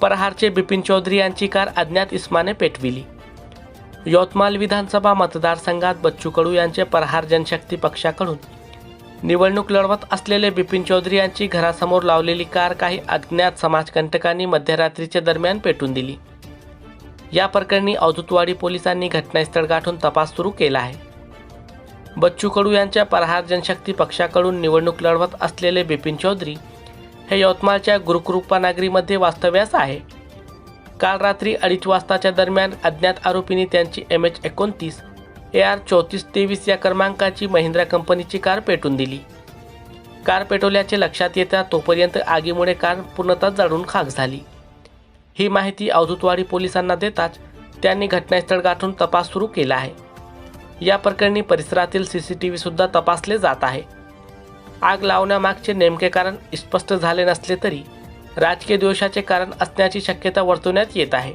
प्रहारचे बिपिन चौधरी यांची कार अज्ञात इस्माने पेटविली. यवतमाळ विधानसभा मतदारसंघात बच्चू कडू यांचे परहार जनशक्ती पक्षाकडून. निवडणूक लढवत असलेले बिपिन चौधरी यांची घरासमोर लावलेली कार काही अज्ञात समाजकंटकांनी मध्यरात्रीच्या दरम्यान पेटून दिली. या प्रकरणी अवधूतवाडी पोलिसांनी घटनास्थळ गाठून तपास सुरू केला आहे. बच्चू कडू यांच्या प्रहार जनशक्ती पक्षाकडून निवडणूक लढवत असलेले बिपिन चौधरी हे यवतमाळच्या गुरुकृपा वास्तव्यास आहे. काल रात्री अडीच वाजताच्या दरम्यान अज्ञात आरोपींनी त्यांची एम एच एकोणतीस ए आर चौतीस तेवीस या क्रमांकाची महिंद्रा कंपनीची कार पेटून दिली. कार पेटवल्याचे लक्षात येता तोपर्यंत आगीमुळे कार पूर्णतः जळून खाक झाली. ही माहिती अवधूतवाडी पोलिसांना देताच त्यांनी घटनास्थळ गाठून तपास सुरू केला आहे. या प्रकरणी परिसरातील सी सी टी व्हीसुद्धा तपासले जात आहे. आग लावण्यामागचे नेमके कारण स्पष्ट झाले नसले तरी राजकीय दोषाचे कारण असण्याची शक्यता वर्तवण्यात येत आहे.